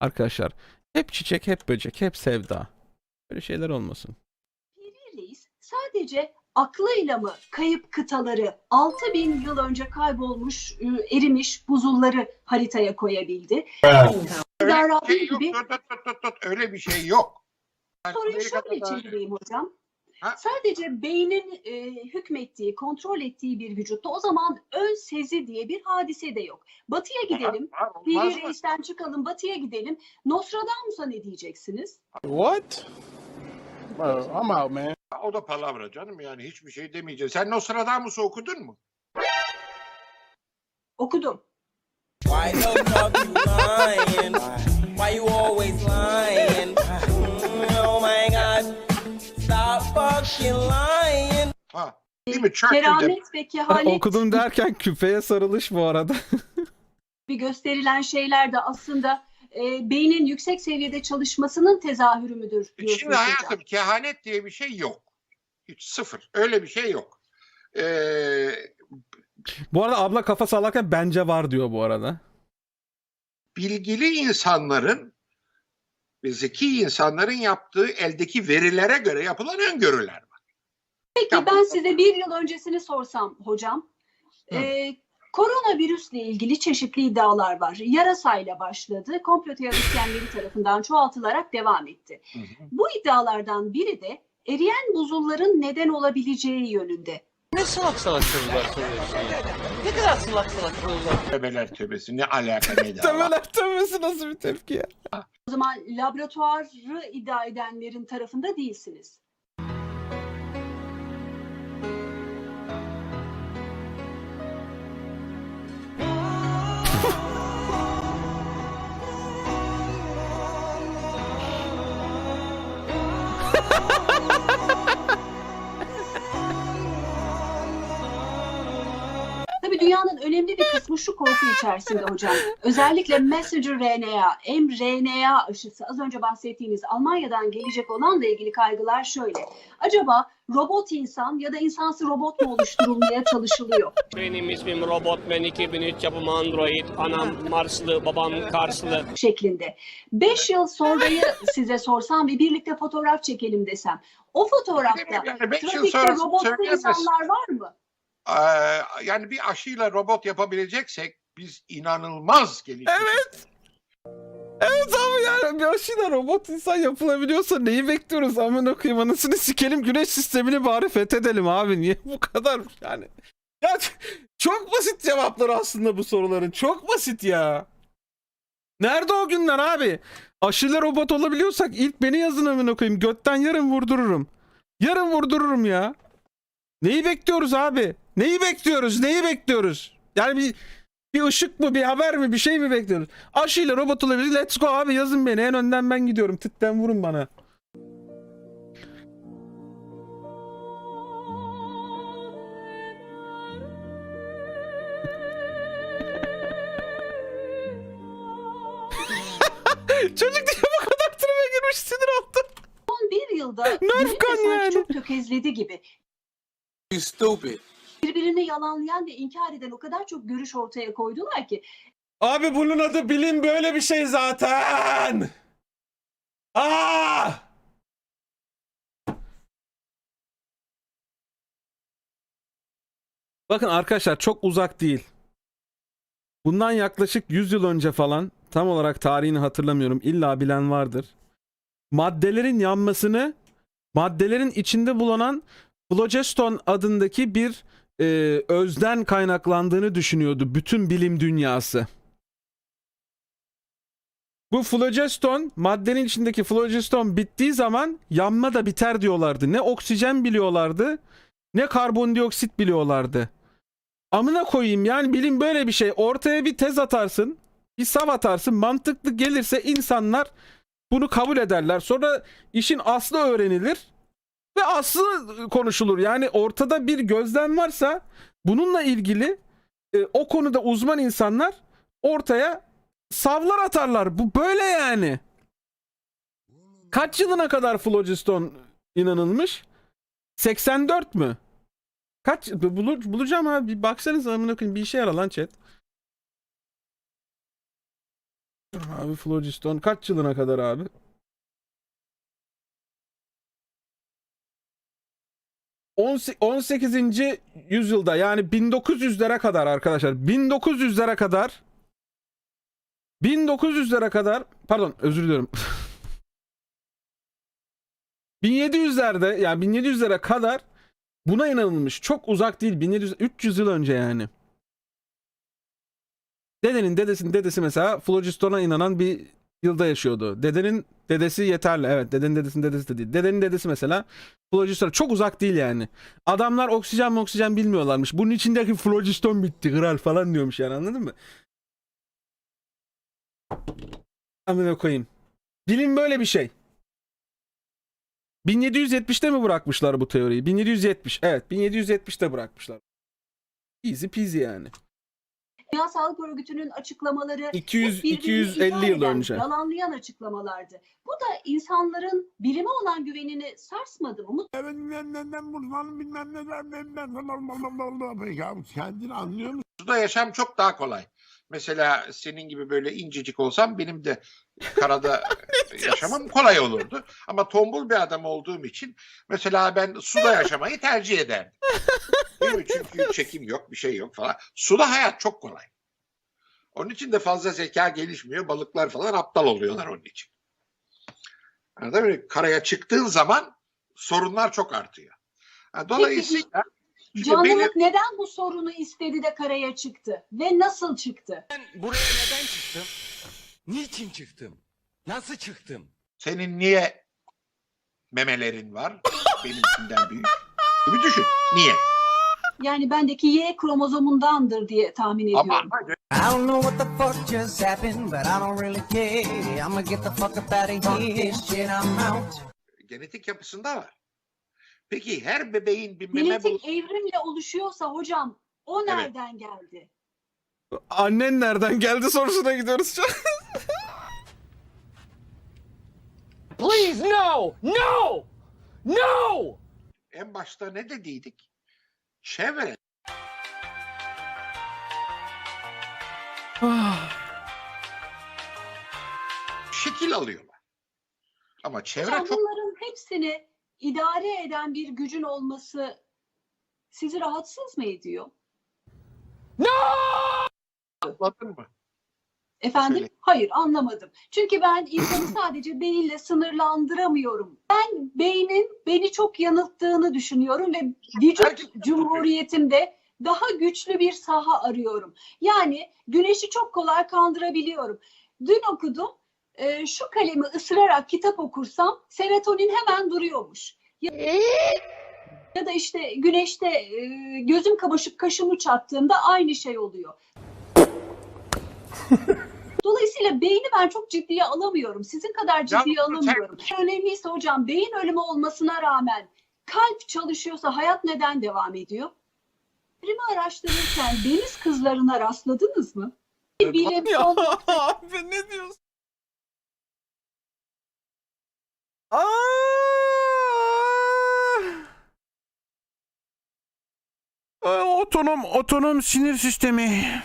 Arkadaşlar hep çiçek, hep böcek, hep sevda. Böyle şeyler olmasın. Piri Reis sadece aklıyla mı kayıp kıtaları 6000 yıl önce kaybolmuş, e, erimiş buzulları haritaya koyabildi? Darabin şey yok. gibi. Öyle bir şey yok. Soruyu şöyle çevireyim hocam. Ha? Sadece beynin e, hükmettiği, kontrol ettiği bir vücutta o zaman ön sezi diye bir hadise de yok. Batıya gidelim. Piri? Reis'ten çıkalım, batıya gidelim. Nostradamus'a ne diyeceksiniz? What? I'm out, man. O da palavra canım yani hiçbir şey demeyeceğiz. Sen Nostradamus'u okudun mu? Okudum. Why the fuck you lying? Why you always lying? Ha. Değil mi? Keramet ve kehanet Okudum derken küpeye sarılış bu arada. gibi gösterilen şeyler de aslında e, beynin yüksek seviyede çalışmasının tezahürü müdür diyorsunuz Şimdi hocam. hayatım kehanet diye bir şey yok. Hiç sıfır. Öyle bir şey yok. Ee, bu arada abla kafa sallarken bence var diyor bu arada. bilgili insanların ve zeki insanların yaptığı eldeki verilere göre yapılan öngörüler. Peki ben size bir yıl öncesini sorsam hocam. Hı. E, koronavirüsle ilgili çeşitli iddialar var. Yarasayla başladı. Komplo teorisyenleri tarafından çoğaltılarak devam etti. Hı hı. Bu iddialardan biri de eriyen buzulların neden olabileceği yönünde. Ne salak salak sorular soruyorsun ya? Ne kadar salak salak sorular. Tövbeler tövbesi ne alaka ne. Temeler tövbesi nasıl bir tepki ya? O zaman laboratuvarı iddia edenlerin tarafında değilsiniz. Önemli bir kısmı şu korku içerisinde hocam. Özellikle messenger RNA, mRNA aşısı az önce bahsettiğiniz Almanya'dan gelecek olanla ilgili kaygılar şöyle. Acaba robot insan ya da insansı robot mu oluşturulmaya çalışılıyor? Benim ismim Robotman 2003 yapımı Android. Anam Marslı, babam Karslı. şeklinde. 5 yıl sonrayı size sorsam ve birlikte fotoğraf çekelim desem. O fotoğrafta Yani beş yıl trafikte robotlu insanlar var mı? Ee, yani bir aşıyla robot yapabileceksek biz inanılmaz gelişmiş. Evet. Evet abi yani bir aşıyla robot insan yapılabiliyorsa neyi bekliyoruz? Amına koyayım anasını sikelim güneş sistemini bari fethedelim abi. Niye bu kadar yani? Ya çok basit cevapları aslında bu soruların. Çok basit ya. Nerede o günler abi? Aşıyla robot olabiliyorsak ilk beni yazın amına koyayım götten yarın vurdururum. Yarın vurdururum ya. Neyi bekliyoruz abi neyi bekliyoruz neyi bekliyoruz yani bir bir ışık mı bir haber mi bir şey mi bekliyoruz? Aşıyla robot olabilir. Let's go abi yazın beni. En önden ben gidiyorum. Tıktan vurun bana. Çocuk diye bu kadar tribe girmiş sinir oldum. Son bir yılda Nerf sanki yani. çok tökezledi gibi. You stupid. Birbirini yalanlayan ve inkar eden o kadar çok görüş ortaya koydular ki Abi bunun adı bilim böyle bir şey zaten. Aa! Bakın arkadaşlar çok uzak değil. Bundan yaklaşık 100 yıl önce falan tam olarak tarihini hatırlamıyorum. İlla bilen vardır. Maddelerin yanmasını maddelerin içinde bulunan phlogiston adındaki bir e, özden kaynaklandığını düşünüyordu bütün bilim dünyası. Bu phlogiston maddenin içindeki phlogiston bittiği zaman yanma da biter diyorlardı. Ne oksijen biliyorlardı ne karbondioksit biliyorlardı. Amına koyayım yani bilim böyle bir şey. Ortaya bir tez atarsın, bir sav atarsın. Mantıklı gelirse insanlar bunu kabul ederler. Sonra işin aslı öğrenilir ve aslı konuşulur. Yani ortada bir gözlem varsa bununla ilgili e, o konuda uzman insanlar ortaya savlar atarlar. Bu böyle yani. Kaç yılına kadar phlogiston inanılmış? 84 mü? Kaç bulur, bulacağım abi bir baksanıza amına koyayım bir işe yarar lan chat. Abi Phlogiston kaç yılına kadar abi? 18. yüzyılda yani 1900'lere kadar arkadaşlar 1900'lere kadar 1900'lere kadar pardon özür diliyorum 1700'lerde yani 1700'lere kadar buna inanılmış. Çok uzak değil. 1700 300 yıl önce yani. Dedenin dedesinin dedesi mesela Phlogiston'a inanan bir yılda yaşıyordu. Dedenin dedesi yeterli. Evet, dedenin dedesinin dedesi de değil. Dedenin dedesi mesela Phlogiston çok uzak değil yani. Adamlar oksijen mi oksijen bilmiyorlarmış. Bunun içindeki Phlogiston bitti kral falan diyormuş yani anladın mı? Amına koyayım. Bilim böyle bir şey. 1770'te mi bırakmışlar bu teoriyi? 1770. Evet, 1770'te bırakmışlar. Easy peasy yani. Dünya Sağlık Örgütü'nün açıklamaları 200 hep birbirini 250 ihlal yıl önce. Yalanlayan açıklamalardı. Bu da insanların bilime olan güvenini sarsmadı mı? Ya kendini anlıyor musun? Suda yaşam çok daha kolay. Mesela senin gibi böyle incecik olsam benim de karada yaşamam kolay olurdu. Ama tombul bir adam olduğum için mesela ben suda yaşamayı tercih ederdim. Değil mi? Çünkü çekim yok, bir şey yok falan. Suda hayat çok kolay. Onun için de fazla zeka gelişmiyor. Balıklar falan aptal oluyorlar onun için. Anladın mı? Karaya çıktığın zaman sorunlar çok artıyor. Dolayısıyla çünkü benim- Canlılık neden bu sorunu istedi de karaya çıktı? Ve nasıl çıktı? Buraya neden çıktım? Niçin çıktım? Nasıl çıktım? Senin niye memelerin var? Benimkinden büyük. Bir düşün. Niye? Yani bendeki Y kromozomundandır diye tahmin ediyorum. Ama I don't know what the fuck just happened, but I don't really care. I'ma get the fuck up out of here. Shit, I'm out. genetik yapısında var. Peki her bebeğin bir meme bul- Genetik evrimle oluşuyorsa hocam o nereden geldi? Annen nereden geldi sorusuna gidiyoruz şu an. Please no! No! No! en başta ne dediydik? Çevre. Şekil alıyorlar. Ama çevre Hocam çok bunların hepsini idare eden bir gücün olması sizi rahatsız mı ediyor? anladın mı? Efendim? Söyle. Hayır anlamadım. Çünkü ben insanı sadece beyinle sınırlandıramıyorum. Ben beynin beni çok yanılttığını düşünüyorum ve vücut cumhuriyetimde daha güçlü bir saha arıyorum. Yani güneşi çok kolay kandırabiliyorum. Dün okudum. E, şu kalemi ısırarak kitap okursam serotonin hemen duruyormuş. Ya, ya da işte güneşte e, gözüm kamaşıp kaşımı çattığımda aynı şey oluyor. Dolayısıyla beyni ben çok ciddiye alamıyorum. Sizin kadar ciddiye alamıyorum. Önemliyse hocam beyin ölümü olmasına rağmen kalp çalışıyorsa hayat neden devam ediyor? Evrimi araştırırken deniz kızlarına rastladınız mı? Bir bilim abi ne diyorsun? Aa! Otonom otonom sinir sistemi.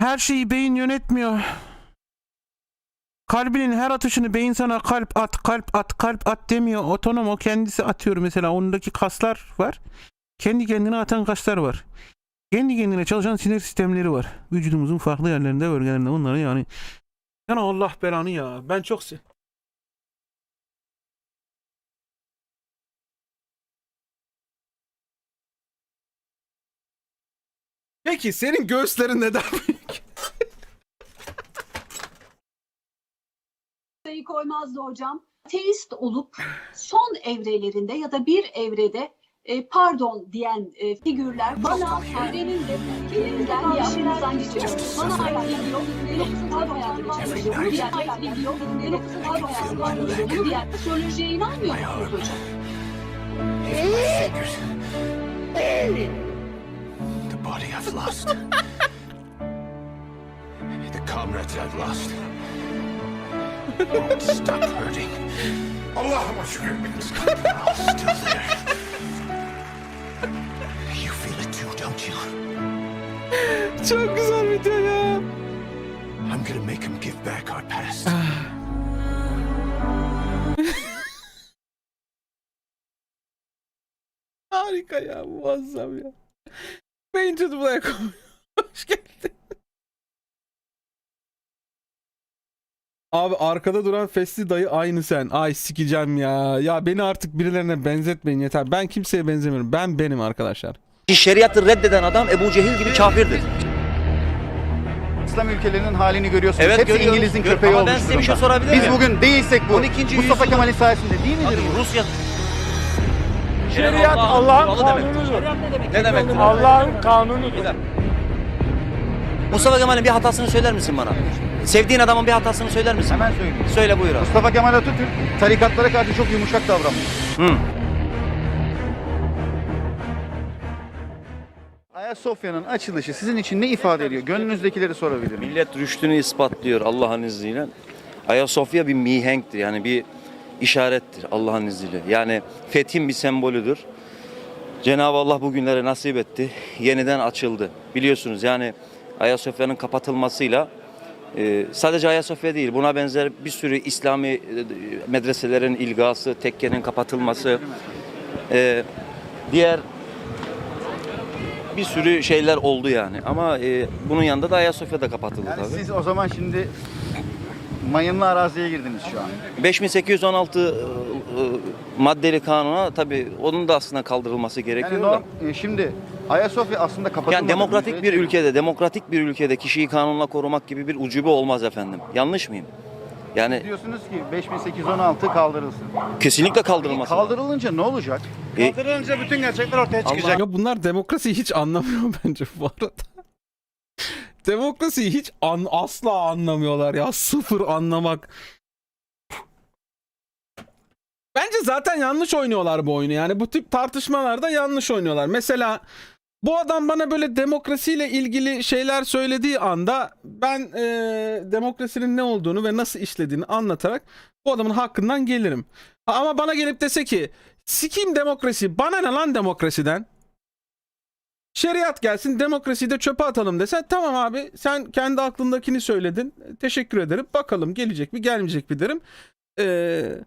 Her şeyi beyin yönetmiyor. Kalbinin her atışını beyin sana kalp at, kalp at, kalp at demiyor. Otonom o kendisi atıyor mesela. Ondaki kaslar var. Kendi kendine atan kaslar var. Kendi kendine çalışan sinir sistemleri var. Vücudumuzun farklı yerlerinde, bölgelerinde. Bunları yani. Yani Allah belanı ya. Ben çok Peki senin göğüslerin neden büyük? sayı koymazdı hocam. Teist olup son evrelerinde ya da bir evrede e, pardon diyen e, figürler bana evrenin de filmden yaşınızdan geçiyor. Bana ait bilgi yok. Yoksa pardon hayatım var. Bunu diyen ait bilgi yok. Yoksa pardon hayatım var. Diyen astrolojiye inanmıyor musunuz hocam? Body I've lost. the comrades I've lost. Won't stop hurting. Allah'ıma şükür. I'm still there. You feel it too, don't you? Çok güzel ya. I'm gonna make him give back our past. Harika ya muazzam ya. Painted Black hoş geldin. Abi arkada duran Fesli dayı aynı sen. Ay sikeceğim ya. Ya beni artık birilerine benzetmeyin yeter. Ben kimseye benzemiyorum. Ben benim arkadaşlar. Şeriatı reddeden adam Ebu Cehil gibi kafirdir. İslam ülkelerinin halini görüyorsunuz. Evet, Hepsi görüyoruz. İngiliz'in Gör- köpeği Ama ben olmuş size bir şey durumda. sorabilir Biz miyim? bugün değilsek bu 12. Mustafa yüzyılda- Kemal'in sayesinde değil midir bu? Rusya Şeriat Allah'ın kanunudur. ne demektir? Allah'ın kanunudur. Mustafa Kemal'in bir hatasını söyler misin bana? Sevdiğin adamın bir hatasını söyler misin? Hemen söyleyeyim. Söyle buyur abi. Mustafa Kemal Atatürk tarikatlara karşı çok yumuşak davranmış. Hı. Ayasofya'nın açılışı sizin için ne ifade ediyor? Gönlünüzdekileri sorabilir miyim? Millet rüştünü ispatlıyor Allah'ın izniyle. Ayasofya bir mihenktir yani bir işarettir Allah'ın izniyle. Yani fethin bir sembolüdür. Cenab-ı Allah bugünlere nasip etti. Yeniden açıldı. Biliyorsunuz yani Ayasofya'nın kapatılmasıyla e, sadece Ayasofya değil buna benzer bir sürü İslami e, medreselerin ilgası, tekkenin kapatılması, e, diğer bir sürü şeyler oldu yani. Ama e, bunun yanında da Ayasofya da kapatıldı Yani tabii. siz o zaman şimdi mayınlı araziye girdiniz şu an. 5816 e, e, maddeli kanuna tabii onun da aslında kaldırılması gerekiyor Yani da. e, şimdi Ayasofya aslında kapatılmadı. Yani demokratik bir ülkede, demokratik bir ülkede kişiyi kanunla korumak gibi bir ucube olmaz efendim. Yanlış mıyım? Yani Diyorsunuz ki 5816 kaldırılsın. kesinlikle kaldırılması. Kaldırılınca ne olacak? Kaldırılınca bütün gerçekler ortaya çıkacak. Ya bunlar demokrasiyi hiç anlamıyor bence bu arada. Demokrasiyi hiç an, asla anlamıyorlar ya. Sıfır anlamak. Bence zaten yanlış oynuyorlar bu oyunu. Yani bu tip tartışmalarda yanlış oynuyorlar. Mesela bu adam bana böyle demokrasiyle ilgili şeyler söylediği anda ben eee, demokrasinin ne olduğunu ve nasıl işlediğini anlatarak bu adamın hakkından gelirim. Ama bana gelip dese ki sikeyim demokrasi bana ne lan demokrasiden? Şeriat gelsin demokrasiyi de çöpe atalım dese tamam abi sen kendi aklındakini söyledin teşekkür ederim bakalım gelecek mi gelmeyecek mi derim. Ee,